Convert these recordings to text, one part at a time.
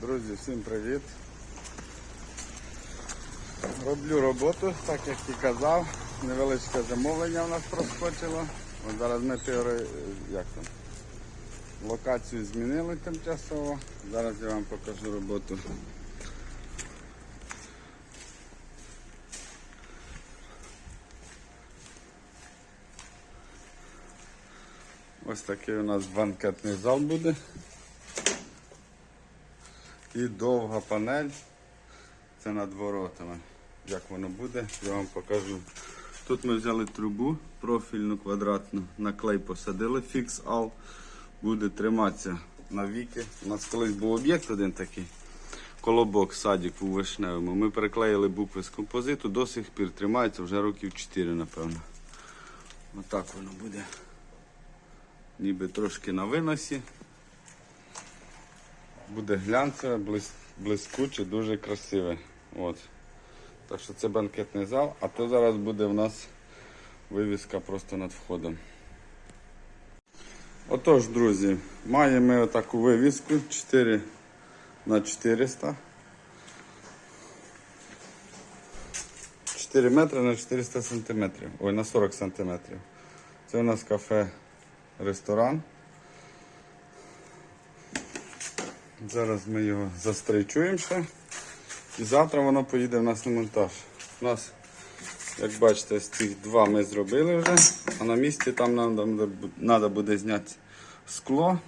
Друзі, всім привіт. Роблю роботу, так як і казав. Невеличке замовлення у нас проскочило. От зараз ми теори, як там, локацію змінили тимчасово. Зараз я вам покажу роботу. Ось такий у нас банкетний зал буде. І довга панель. Це над воротами. Як воно буде, я вам покажу. Тут ми взяли трубу профільну квадратну, на клей посадили, фікс ал. Буде триматися на віки. У нас колись був об'єкт один такий. Колобок садик у вишневому. Ми переклеїли букви з композиту, до сих пір тримається вже років 4, напевно. Отак воно буде. Ніби трошки на виносі. Буде глянцеве, блис- блискуче, дуже красиве. От. Так що це банкетний зал, а то зараз буде в нас вивіска просто над входом. Отож, друзі, маємо таку вивіску 4 на 400. 4 метри на 400 сантиметрів. Ой, на 40 сантиметрів. Це у нас кафе-ресторан. Зараз ми його застрейчуємо ще. І завтра воно поїде в нас на монтаж. У нас, як бачите, з цих два ми зробили вже, а на місці там треба буде зняти скло,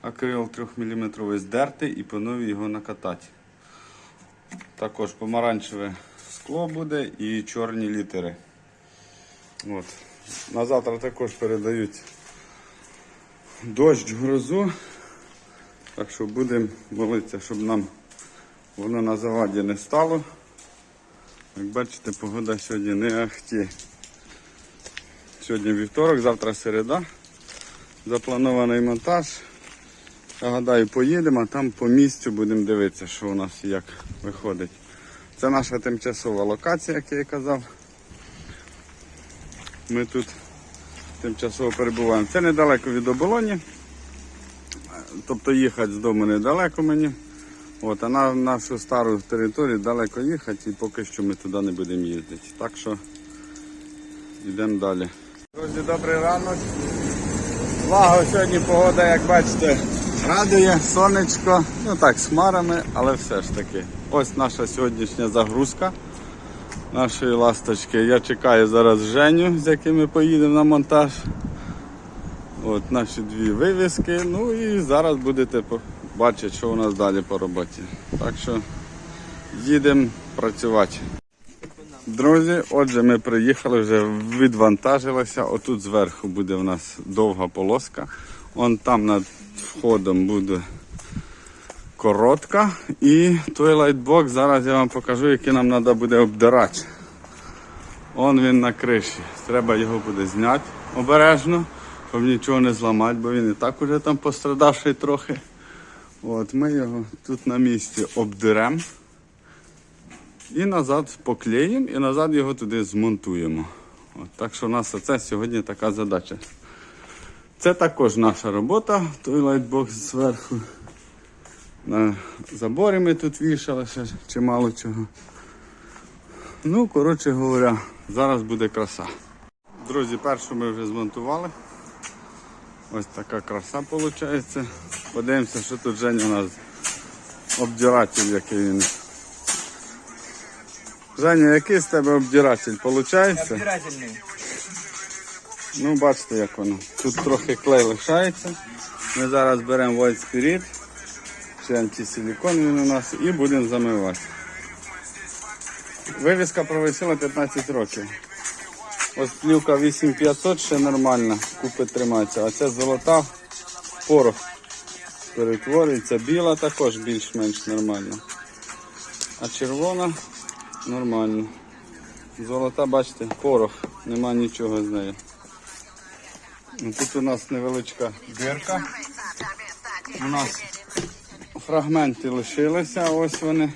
акрил 3 мм здерти і по новій його накатати. Також помаранчеве скло буде і чорні літери. От. На завтра також передають дощ, грозу. Так що будемо молитися, щоб нам воно на заваді не стало. Як бачите, погода сьогодні не ахті. Сьогодні вівторок, завтра середа. Запланований монтаж. Я гадаю, поїдемо, а там по місцю будемо дивитися, що у нас як виходить. Це наша тимчасова локація, як я і казав. Ми тут тимчасово перебуваємо. Це недалеко від оболоні. Тобто їхати з дому недалеко мені. От, а на нашу стару територію далеко їхати і поки що ми туди не будемо їздити. Так що йдемо далі. Друзі, добрий ранок. Благо сьогодні погода, як бачите, радує, сонечко, ну так, з хмарами, але все ж таки. Ось наша сьогоднішня загрузка нашої ласточки. Я чекаю зараз Женю, з яким ми поїдемо на монтаж. От наші дві вивіски. Ну і зараз будете бачити, що у нас далі по роботі. Так що їдемо працювати. Друзі, отже, ми приїхали, вже відвантажилися. Отут зверху буде у нас довга полоска. Он там над входом буде коротка. І той лайтбок зараз я вам покажу, який нам треба буде обдирати. Он він на криші. Треба його буде зняти обережно, щоб нічого не зламати, бо він і так уже там пострадавший трохи. От, ми його тут на місці обдеремо. І назад поклеїмо і назад його туди змонтуємо. От, так що у нас оце сьогодні така задача. Це також наша робота, той лайтбокс зверху. На заборі ми тут вішали ще чимало чого. Ну, коротше говоря, зараз буде краса. Друзі, першу ми вже змонтували. Ось така краса виходить. Подивимося, що тут Женя у нас обдиратель, який він. Женя, який з тебе обдиратель? Получається? Збирательний. Ну, бачите, як воно. Тут трохи клей лишається. Ми зараз беремо White Spirit, ще антисилікон він у нас, і будемо замивати. Вивіска провисила 15 років. Ось плівка 8500 ще нормальна, купи тримається, а ця золота порох перетворюється. Біла також більш-менш нормальна. А червона нормально. Золота, бачите, порох, нема нічого з нею. Ну, Тут у нас невеличка дирка. У нас фрагменти лишилися, ось вони.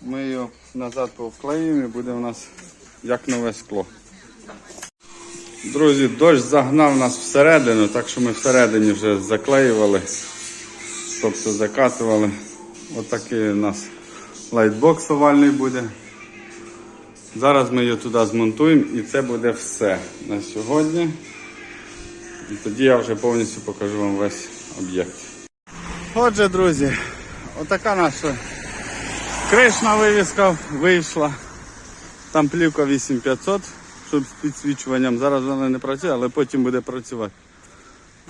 Ми його назад повклеїмо і буде у нас як нове скло. Друзі, дощ загнав нас всередину, так що ми всередині вже заклеювали. все закатували. Отакий у нас лайтбокс овальний буде. Зараз ми його туди змонтуємо і це буде все на сьогодні. І тоді я вже повністю покажу вам весь об'єкт. Отже, друзі, отака наша кришна вивіска вийшла. Там плівка 8500, щоб з підсвічуванням. Зараз вона не працює, але потім буде працювати.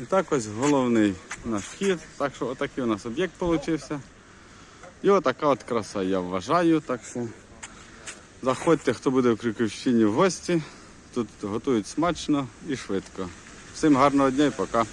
І так ось головний наш вхід. Так що отакий у нас об'єкт вийшов. І отака от краса, я вважаю. Так що заходьте, хто буде в Крюківщині в гості. Тут готують смачно і швидко. Всім гарного дня і пока.